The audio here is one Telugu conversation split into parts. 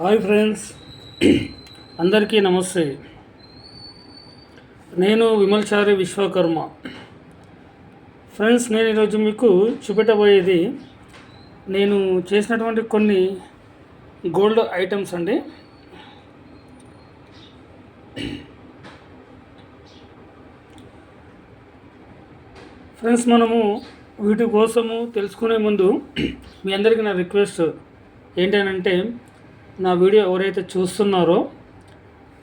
హాయ్ ఫ్రెండ్స్ అందరికీ నమస్తే. నేను విమల్చారి విశ్వకర్మ. ఫ్రెండ్స్ నేను ఈరోజు మీకు చూపెట్టబోయేది నేను చేసినటువంటి కొన్ని గోల్డ్ ఐటమ్స్ అండి. ఫ్రెండ్స్ మనము వీటి కోసము తెలుసుకునే ముందు మీ అందరికీ నా రిక్వెస్ట్ ఏంటనంటే నా వీడియో ఎవరైతే చూస్తున్నారో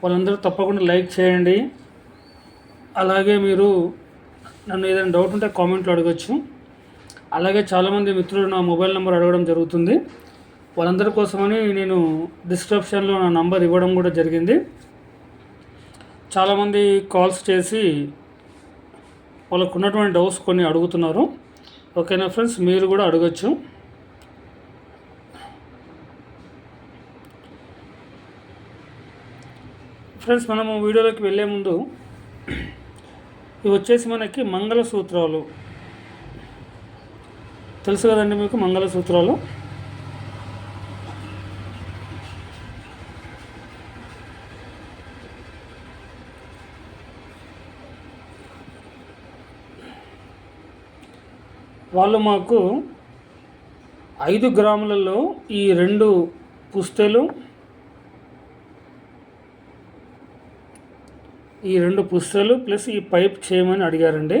వాళ్ళందరూ తప్పకుండా లైక్ చేయండి. అలాగే మీరు నన్ను ఏదైనా డౌట్ ఉంటే కామెంట్లో అడగచ్చు. అలాగే చాలామంది మిత్రులు నా మొబైల్ నెంబర్ అడగడం జరుగుతుంది. వాళ్ళందరి కోసమని నేను డిస్క్రిప్షన్లో నా నంబర్ ఇవ్వడం కూడా జరిగింది. చాలామంది కాల్స్ చేసి వాళ్ళకు ఉన్నటువంటి డౌట్స్ కొన్ని అడుగుతున్నారు. ఓకేనా ఫ్రెండ్స్? మీరు కూడా అడగచ్చు. ఫ్రెండ్స్ మనము వీడియోలోకి వెళ్ళే ముందు ఇవి వచ్చేసి మనకి మంగళసూత్రాలు తెలుసు కదండి మీకు మంగళసూత్రాలు వాళ్ళు మాకు ఐదు గ్రాములలో ఈ రెండు పుస్తెలు ఈ రెండు పుస్తలు ప్లస్ ఈ పైప్ చేయమని అడిగారండి.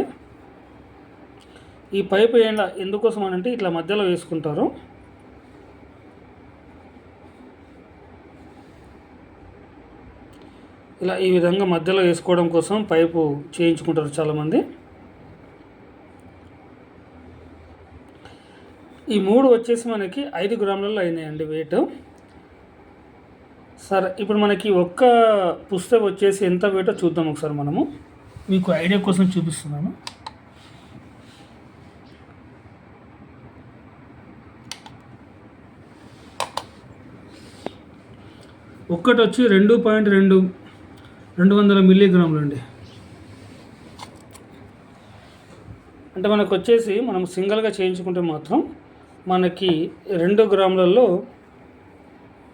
ఈ పైప్ ఎందుకోసం అని అంటే ఇట్లా మధ్యలో వేసుకుంటారు. ఇలా ఈ విధంగా మధ్యలో వేసుకోవడం కోసం పైపు చేయించుకుంటారు చాలామంది. ఈ మూడు వచ్చేసి మనకి ఐదు గ్రాములలో అయినాయండి వెయిట్. సరే ఇప్పుడు మనకి ఒక్క పుస్తకం వచ్చేసి ఎంత వేటో చూద్దాం ఒకసారి మనము. మీకు ఐడియా కోసం చూపిస్తున్నాను. ఒక్కటి వచ్చి రెండు పాయింట్ రెండు రెండు వందల మిల్లీగ్రాములు అండి. అంటే మనకు వచ్చేసి మనం సింగిల్గా చేయించుకుంటే మాత్రం మనకి రెండు గ్రాములలో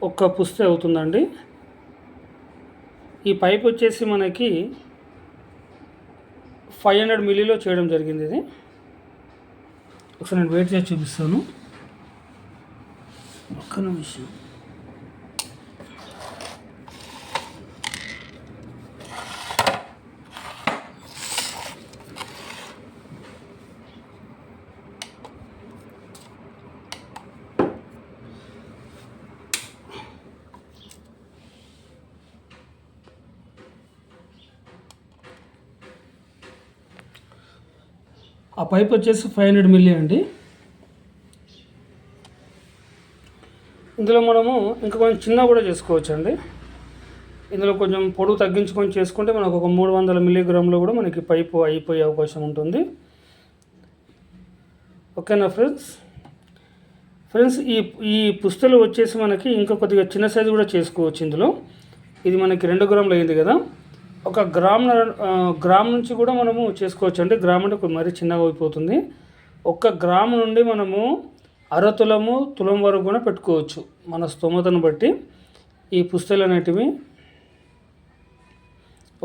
ఒక్క పుస్తే అవుతుందండి. ఈ పైప్ వచ్చేసి మనకి ఫైవ్ హండ్రెడ్ మిల్లీలో చేయడం జరిగింది ఇది. ఒకసారి నేను వెయిట్ చేసి చూపిస్తాను. ఒక్క నిమిషం. ఆ పైప్ వచ్చేసి ఫైవ్ హండ్రెడ్ మిల్లీ అండి. ఇందులో మనము ఇంకా కొంచెం చిన్న కూడా చేసుకోవచ్చు అండి ఇందులో కొంచెం పొడవు తగ్గించుకొని చేసుకుంటే మనకు ఒక మూడు వందల మిల్లీగ్రామ్లో కూడా మనకి పైపు అయిపోయే అవకాశం ఉంటుంది. ఓకేనా ఫ్రెండ్స్? ఫ్రెండ్స్ ఈ ఈ పుస్తలు వచ్చేసి మనకి ఇంకా కొద్దిగా చిన్న సైజు కూడా చేసుకోవచ్చు ఇందులో. ఇది మనకి రెండు గ్రాములు అయింది కదా. ఒక గ్రామ్ గ్రామ్ నుంచి కూడా మనము చేసుకోవచ్చు. అంటే గ్రామ్ అంటే మరీ చిన్నగా అయిపోతుంది. ఒక్క గ్రామ్ నుండి మనము అర తులము తులం వరకు కూడా పెట్టుకోవచ్చు. మన స్తోమతను బట్టి ఈ పుస్తలు అనేటివి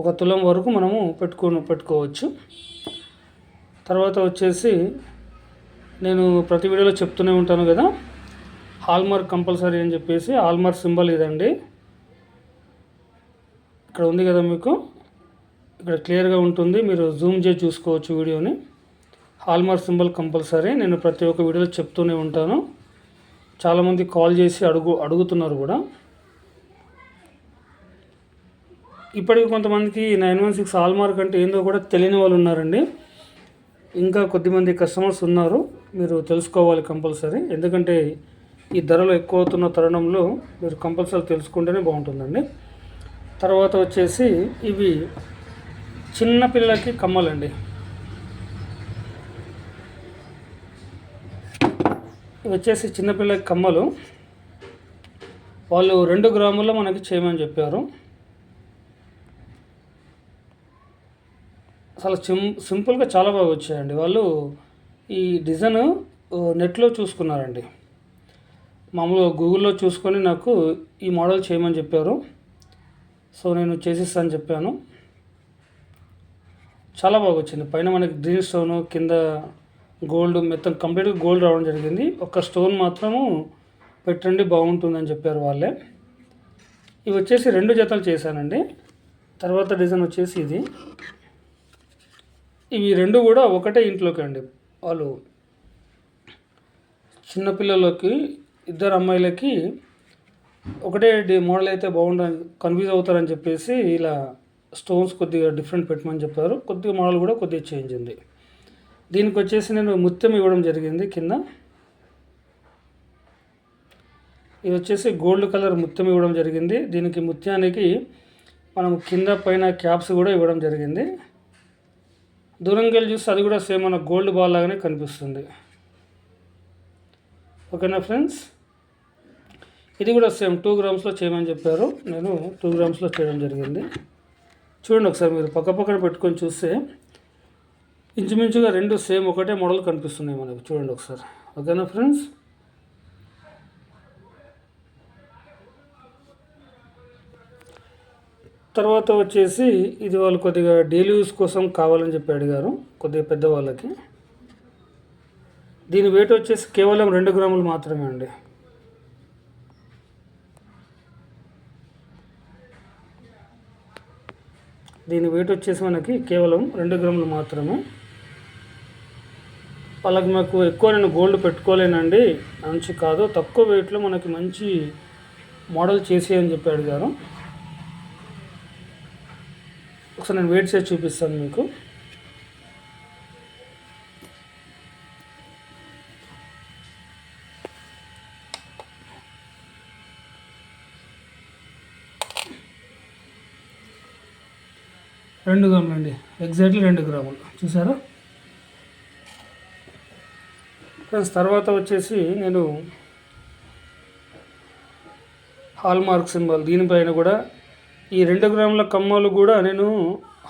ఒక తులం వరకు మనము పెట్టుకో పెట్టుకోవచ్చు. తర్వాత వచ్చేసి నేను ప్రతి వీడియోలో చెప్తూనే ఉంటాను కదా. హాల్మార్క్ కంపల్సరీ అని చెప్పేసి హాల్మార్క్ సింబల్ ఇదండి. ఇక్కడ ఉంది కదా మీకు. ఇక్కడ క్లియర్గా ఉంటుంది. మీరు జూమ్ చేసి చూసుకోవచ్చు వీడియోని. హాల్మార్క్ సింబల్ కంపల్సరీ నేను ప్రతి ఒక్క వీడియోలో చెప్తూనే ఉంటాను. చాలామంది కాల్ చేసి అడుగు అడుగుతున్నారు కూడా. ఇప్పటికి కొంతమందికి నైన్ వన్ సిక్స్ హాల్మార్క్ అంటే ఏందో కూడా తెలియని వాళ్ళు ఉన్నారండి. ఇంకా కొద్దిమంది కస్టమర్స్ ఉన్నారు. మీరు తెలుసుకోవాలి కంపల్సరీ ఎందుకంటే ఈ ధరలు ఎక్కువ అవుతున్న తరుణంలో మీరు కంపల్సరీ తెలుసుకుంటేనే బాగుంటుందండి. తర్వాత వచ్చేసి ఇవి చిన్న పిల్లలకి కమ్మలండి. ఇవి వచ్చేసి చిన్నపిల్లలకి కమ్మలు. వాళ్ళు రెండు గ్రాముల్లో మనకి చేయమని చెప్పారు. అసలు సిం సింపుల్గా చాలా బాగా వచ్చాయండి. వాళ్ళు ఈ డిజైన్ నెట్లో చూసుకున్నారండి. మామూలుగా గూగుల్లో చూసుకొని నాకు ఈ మోడల్ చేయమని చెప్పారు. సో నేను చేసిస్తాను చెప్పాను. చాలా బాగా వచ్చింది. పైన మనకి గ్రీన్ స్టోను కింద గోల్డ్ మొత్తం కంప్లీట్గా గోల్డ్ రావడం జరిగింది. ఒక స్టోన్ మాత్రము పెట్టండి బాగుంటుందని చెప్పారు వాళ్ళే. ఇవి వచ్చేసి రెండు జతలు చేశానండి. తర్వాత డిజైన్ వచ్చేసి ఇది. ఇవి రెండు కూడా ఒకటే ఇంట్లోకి అండి. వాళ్ళు చిన్నపిల్లలకి ఇద్దరు అమ్మాయిలకి ఒకటే మోడల్ అయితే బాగుండ కన్ఫ్యూజ్ అవుతారని చెప్పేసి ఇలా స్టోన్స్ కొద్దిగా డిఫరెంట్ పెట్టమని చెప్పారు. కొద్దిగా మోడల్ కూడా కొద్దిగా చేంజ్ ఉంది. దీనికి వచ్చేసి నేను ముత్యం ఇవ్వడం జరిగింది కింద. ఇది వచ్చేసి గోల్డ్ కలర్ ముత్యం ఇవ్వడం జరిగింది. దీనికి ముత్యానికి మనం కింద పైన క్యాప్స్ కూడా ఇవ్వడం జరిగింది. దూరంగా వెళ్ళి చూస్తే అది కూడా సేమ్ మన గోల్డ్ బాల్ లాగానే కనిపిస్తుంది. ఓకేనా ఫ్రెండ్స్? ఇది కూడా సేమ్ టూ గ్రామ్స్లో చేయమని చెప్పారు. నేను టూ గ్రామ్స్లో చేయడం జరిగింది. చూడండి ఒకసారి మీరు పక్క పక్కన పెట్టుకొని చూస్తే ఇంచుమించుగా రెండు సేమ్ ఒకటే మోడల్ కనిపిస్తున్నాయి మనకు. చూడండి ఒకసారి. ఓకేనా ఫ్రెండ్స్ తర్వాత వచ్చేసి ఇది వాళ్ళు కొద్దిగా డైలీ యూస్ కోసం కావాలని చెప్పి అడిగారు. కొద్దిగా పెద్దవాళ్ళకి. దీని వెయిట్ వచ్చేసి కేవలం రెండు గ్రాములు మాత్రమే అండి. దీని వెయిట్ వచ్చేసి మనకి కేవలం రెండు గ్రాములు మాత్రమే. వాళ్ళకి మాకు ఎక్కువ నేను గోల్డ్ పెట్టుకోలేనండి మంచి కాదు. తక్కువ వెయిట్లో మనకి మంచి మోడల్ చేసేయని చెప్పి అడిగారు ఒకసారి నేను వెయిట్ చేసి చూపిస్తాను మీకు. రెండు గ్రాములు అండి. ఎగ్జాక్ట్లీ రెండు గ్రాములు. చూసారా? ఫ్రెండ్స్ తర్వాత వచ్చేసి నేను హాల్మార్క్ సింబల్ దీనిపైన కూడా ఈ రెండు గ్రాముల కమ్మలు కూడా నేను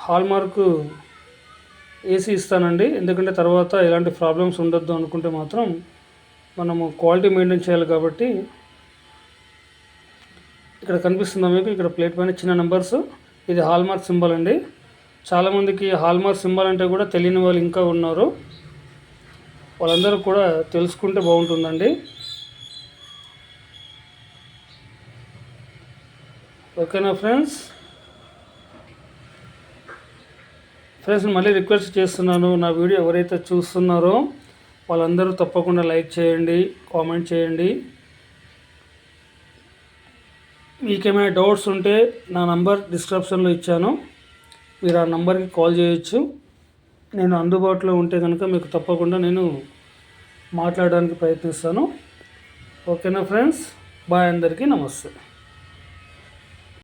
హాల్మార్క్ వేసి ఇస్తానండి. ఎందుకంటే తర్వాత ఎలాంటి ప్రాబ్లమ్స్ ఉండొద్దు అనుకుంటే మాత్రం మనము క్వాలిటీ మెయింటైన్ చేయాలి కాబట్టి ఇక్కడ కనిపిస్తుందా మీకు? ఇక్కడ ప్లేట్ పైన చిన్న నెంబర్స్ ఇది హాల్మార్క్ సింబల్ అండి. చాలామందికి హాల్మార్క్ సింబల్ అంటే కూడా తెలియని వాళ్ళు ఇంకా ఉన్నారు. వాళ్ళందరూ కూడా తెలుసుకుంటే బాగుంటుందండి. ఓకేనా ఫ్రెండ్స్? ఫ్రెండ్స్ మళ్ళీ రిక్వెస్ట్ చేస్తున్నాను నా వీడియో ఎవరైతే చూస్తున్నారో వాళ్ళందరూ తప్పకుండా లైక్ చేయండి కామెంట్ చేయండి. మీకేమైనా డౌట్స్ ఉంటే నా నంబర్ డిస్క్రిప్షన్లో ఇచ్చాను. మీరు ఆ నంబర్కి కాల్ చేయొచ్చు. నేను అందుబాటులో ఉంటే కనుక మీకు తప్పకుండా నేను మాట్లాడడానికి ప్రయత్నిస్తాను. ఓకేనా ఫ్రెండ్స్? బాయ్ అందరికీ నమస్తే.